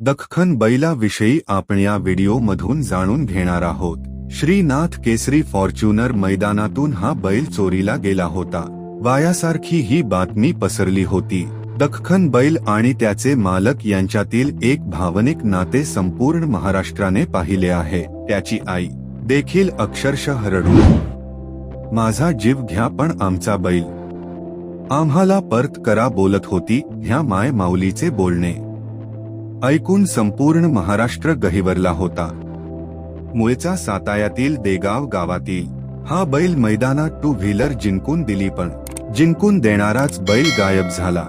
दख्खन बैलाविषयी आपण या व्हिडिओमधून जाणून घेणार आहोत. श्रीनाथ केसरी फॉर्च्युनर मैदानातून हा बैल चोरीला गेला होता. वायासारखी ही बातमी पसरली होती. दख्खन बैल आणि त्याचे मालक यांच्यातील एक भावनिक नाते संपूर्ण महाराष्ट्राने पाहिले आहे. त्याची आई देखील अक्षरशः रडू. माझा जीव घ्या पण आमचा बैल. आम्हाला परत करा बोलत होती ह्या माय माऊलीचे बोलणे. ऐकून संपूर्ण महाराष्ट्र गहिवरला होता. मुळचा सातायातील देगाव गावातील हा बैल मैदानात टू व्हीलर जिंकून दिली पण जिंकून देणाराच बैल गायब झाला.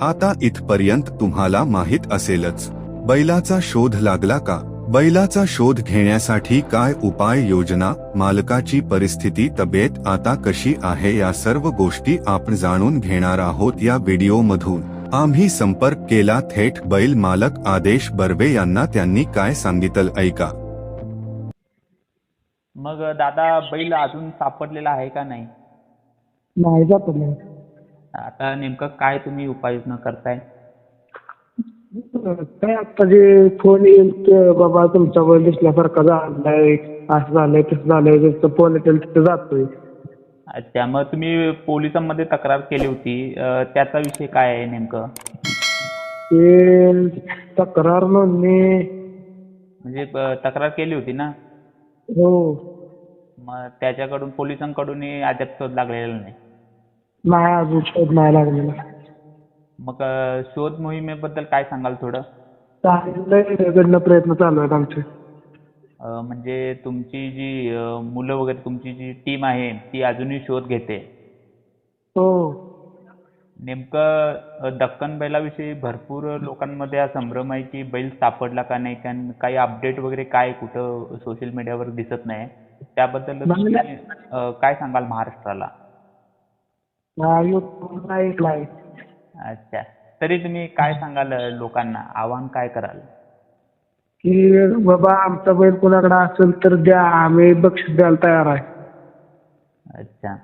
आता इथपर्यंत तुम्हाला माहीत असेलच बैलाचा शोध लागला का? बैलाचा शोध घेण्यासाठी काय उपाय योजना? मालकाची परिस्थिती तब्येत आता कशी आहे? या सर्व गोष्टी आपण जाणून घेणार आहोत या व्हिडिओमधून. आम्ही संपर्क केला थेट बैल मालक आदेश बर्वे यांना त्यांनी काय सांगितलं ऐका. मग दादा बैल अजून सापडलेला आहे का नाही? नाही सापडले आता नेमकं काय तुम्ही उपाययोजना करताय? काय आता जे फोन येईल ते बाबा तुमचा बैल दिसल्यासारखा झालाय असं झालंय तसं झालंय जसं फोन येतील तिथं जातोय. अच्छा मग तुम्ही पोलिसांमध्ये तक्रार केली होती. अं, त्याचा विषय काय आहे नेमकं? ते तक्रार नोंदणी म्हणजे अं, तक्रार केली होती ना? हो. मग त्याच्याकडून पोलिसांकडूनही अद्याप शोध लागलेला नाही? नाही अजून शोध नाही लागलेला. मग अं, शोध मोहिमेबद्दल काय सांगाल थोडं? चांगलं प्रयत्न चालू आहेत आमचे. म्हणजे तुमची जी मुलं वगैरे तुमची जी टीम आहे ती अजूनही शोध घेते. हो. नेमकं दक्कन बैलाविषयी भरपूर लोकांमध्ये हा संभ्रम आहे की बैल सापडला का नाही कारण काही अपडेट वगैरे काय कुठं सोशल मीडियावर दिसत नाही. त्याबद्दल तुम्ही. अ, काय सांगाल महाराष्ट्राला? अच्छा. तरी तुम्ही काय सांगाल लोकांना? आव्हान काय कराल? की बाबा आमचा बैल कुणाकडे असेल तर द्या आम्ही बक्षीस द्यायला तयार आहे. अच्छा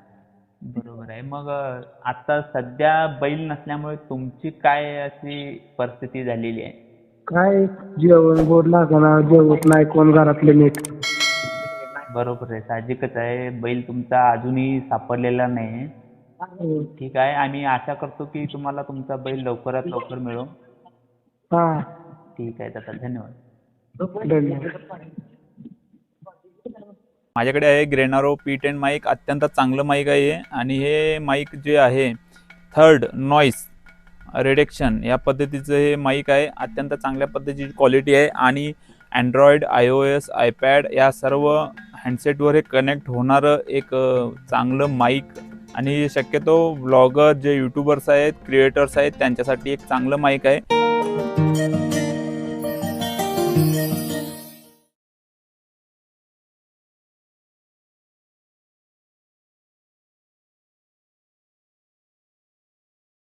बरोबर आहे. मग अ, आता सध्या बैल नसल्यामुळे तुमची काय अशी परिस्थिती झालेली आहे? काय? जेवण गोड लागणार जेवत नाही कोण घरातले नीट. बरोबर आहे. साहजिकच आहे. बैल तुमचा अजूनही सापडलेला नाही. ठीक आहे. आम्ही आशा करतो की तुम्हाला तुमचा बैल लवकरात लवकर मिळो. हा. ठीक आहे दादा. धन्यवाद. धन्यवाद. माझ्याकडे आहे ग्रेनारो पी टेन माईक अत्यंत चांगलं माईक आहे आणि हे माईक जे आहे थर्ड नॉईस रिडक्शन या पद्धतीचं हे माईक आहे. अत्यंत चांगल्या पद्धतीची क्वालिटी आहे. आणि Android I O S iPad या सर्व हँडसेटवर हे कनेक्ट होणारं एक चांगलं माईक आणि शक्यतो ब्लॉगर जे यूट्यूबर्स आहेत क्रिएटर्स आहेत त्यांच्यासाठी एक चांगलं माईक आहे. Thank you.